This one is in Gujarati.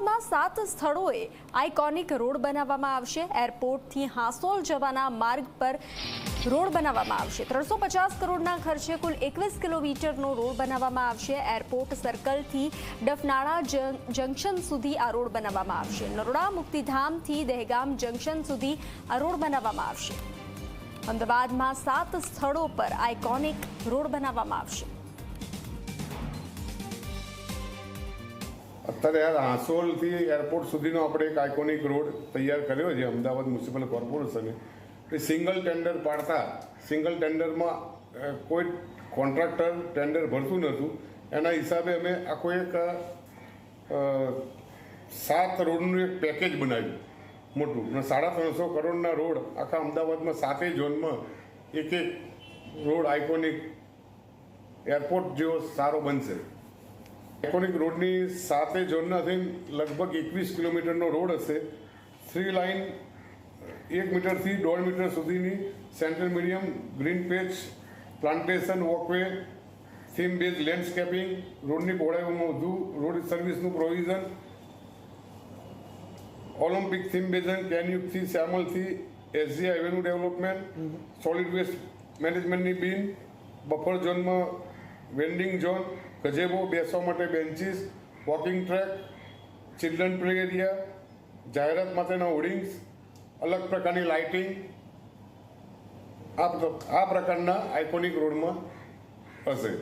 અમદાવાદમાં સાત સ્થળોએ આઇકોનિક રોડ બનાવવામાં આવશે. એરપોર્ટથી હાંસોલ જવાના માર્ગ પર રોડ બનાવવામાં આવશે. ત્રણસો પચાસ કરોડના ખર્ચે કુલ એકવીસ કિલોમીટરનો રોડ બનાવવામાં આવશે. એરપોર્ટ સર્કલથી ડફનાળા જંકશન સુધી આ રોડ બનાવવામાં આવશે. નરોડા મુક્તિધામથી દહેગામ જંકશન સુધી આ રોડ બનાવવામાં આવશે. અમદાવાદમાં સાત સ્થળો પર આઇકોનિક રોડ બનાવવામાં આવશે. અત્યારે યાર હાંસોલથી એરપોર્ટ સુધીનો આપણે એક આઇકોનિક રોડ તૈયાર કર્યો છે અમદાવાદ મ્યુનિસિપલ કોર્પોરેશને એ. સિંગલ ટેન્ડર પાડતા સિંગલ ટેન્ડરમાં કોઈ કોન્ટ્રાક્ટર ટેન્ડર ભરતું નહોતું. એના હિસાબે અમે આખો એક સાત રોડનું એક પેકેજ બનાવ્યું, મોટું. અને સાડા ત્રણસો કરોડના રોડ આખા અમદાવાદમાં સાતેય ઝોનમાં એક એક રોડ આઇકોનિક એરપોર્ટ જેવો સારો બનશે. આઇકોનિક રોડની સાતે ઝોનના થઈને લગભગ એકવીસ કિલોમીટરનો રોડ હશે. થ્રી લાઇન એક મીટરથી દોઢ મીટર સુધીની central medium green patch plantation walkway theme base landscaping રોડની પહોળાઈમાં વધુ રોડ સર્વિસનું પ્રોવિઝન ઓલિમ્પિક થીમ બેઝન કેનયુગથી શ્યામલથી એસજી હાઈવેનું ડેવલપમેન્ટ સોલિડ વેસ્ટ મેનેજમેન્ટની બિન બફર ઝોનમાં વેન્ડિંગ ઝોન, ગજેબો બેસવા માટે benches, walking track, children play area, જાહેરાત માટેના હોર્ડિંગ્સ, અલગ પ્રકારની લાઇટિંગ, આ પ્રકારના આઇકોનિક રોડમાં હશે.